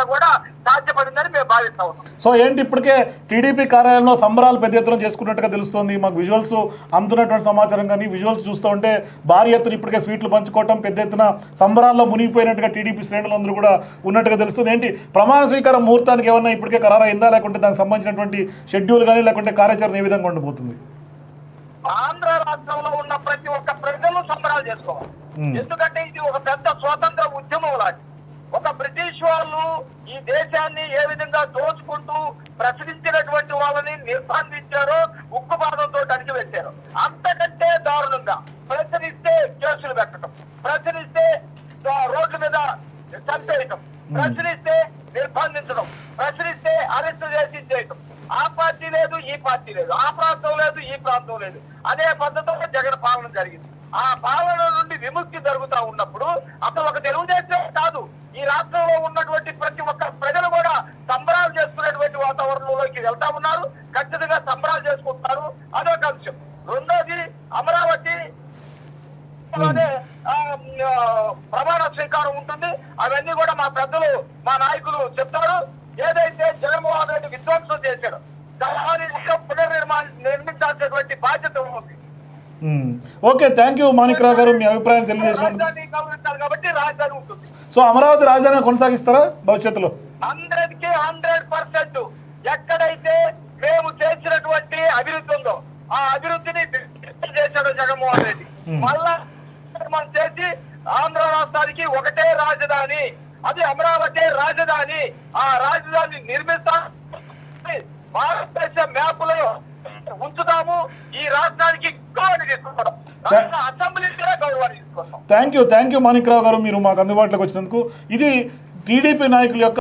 అంతా కూడా సాధ్యపడిందని మేము భావిస్తా ఉన్నాం. సో ఏంటి ఇప్పటికే టీడీపీ కార్యాలయంలో సంబరాలు పెద్ద ఎత్తున చేసుకున్నట్టుగా తెలుస్తోంది. మాకు విజువల్స్ అందుతున్నటువంటి సమాచారం కానీ విజువల్స్ చూస్తూ ఉంటే భారీ ఎత్తున ఇప్పటికే స్వీట్లు పంచుకోవటం పెద్ద ఎత్తున సంబరాల్లో మునిగిపోయినట్టుగా టీడీపీ శ్రేణులందరూ కూడా ఉన్నట్టుగా తెలుస్తుంది. ఏంటి? ప్రమాణ స్వీకారం ముహూర్తానికి ఏమన్నా ఇప్పటికే ఖరారు అయిందా? లేకుంటే దానికి సంబంధించినటువంటి షెడ్యూల్ కానీ లేకుంటే కార్యాచరణ ఏ విధంగా ఉండబోతుంది? ఆంధ్ర రాష్ట్రంలో ఉన్న ప్రతి ఒక్క ప్రజలు సంబరాలు చేసుకోవాలి. ఎందుకంటే ఇది ఒక పెద్ద స్వాతంత్ర ఉద్యమం లాంటి ఒక బ్రిటిష్ వాళ్ళు ఈ దేశాన్ని ఏ విధంగా దోచుకుంటూ ప్రశ్నించినటువంటి వాళ్ళని నిర్బంధించారో ఉక్కుపాదంతో అణిచివేశారు అంతకంటే దారుణంగా ప్రశ్నిస్తే కేసులు పెట్టడం ప్రశ్నిస్తే ఆ, రోడ్ల మీద చంపేయటం ప్రశ్నిస్తే నిర్బంధించడం ప్రశ్నిస్తే అరెస్ట్ చేసి చేయటం ఆ పార్టీ లేదు ఈ పార్టీ లేదు ఆ ప్రాంతం లేదు ఈ ప్రాంతం లేదు. అదే పద్ధతిలో జగన్ పాలన జరిగింది. ఆ పాలన నుండి విముక్తి జరుగుతా ఉన్నప్పుడు అసలు ఒక తెలుగుదేశం కాదు ఈ రాష్ట్రంలో ఉన్నటువంటి ప్రతి ఒక్క ప్రజలు కూడా సంబరాలు చేసుకునేటువంటి వాతావరణంలోకి వెళ్తా ఉన్నారు ఖచ్చితంగా సంబరాలు చేసుకుంటారు అదొక అంశం. రెండోది అమరావతి ప్రమాణ స్వీకారం ఉంటుంది. అవన్నీ కూడా మా పెద్దలు మా నాయకులు చెప్తారు. ఏదైతే జగన్మోహన్ రెడ్డి విధ్వంసం చేశాడు పునర్నిర్మాణ నిర్మించాల్సినటువంటి బాధ్యత ఉంది. ఓకే థ్యాంక్ యూ మాణిక్రావు గారు. మీ అభిప్రాయం గౌరవించాలి కాబట్టి రాజధాని ఉంటుంది. సో అమరావతి రాజధాని కొనసాగిస్తారా భవిష్యత్తులో? హండ్రెడ్కి హండ్రెడ్ పర్సెంట్. ఎక్కడైతే మేము చేసినటువంటి అభివృద్ధి ఉందో ఆ అభివృద్ధిని చేశాడు జగన్మోహన్ రెడ్డి. మళ్ళా మనం చేసి ఆంధ్ర రాష్ట్రానికి ఒకటే రాజధాని అది అమరావతి రాజధాని. ఆ రాజధాని నిర్మిస్తాం భారతదేశ మ్యాపులో ఉంచుతాము. ఈ రాష్ట్రానికి గౌరవాన్ని తీసుకుంటాం. అసెంబ్లీకి గౌరవాన్ని తీసుకుంటాం. Thank you thank you Manikrao garu మీరు మాకు అందుబాటులోకి వచ్చినందుకు. ఇది టీడీపీ నాయకుల యొక్క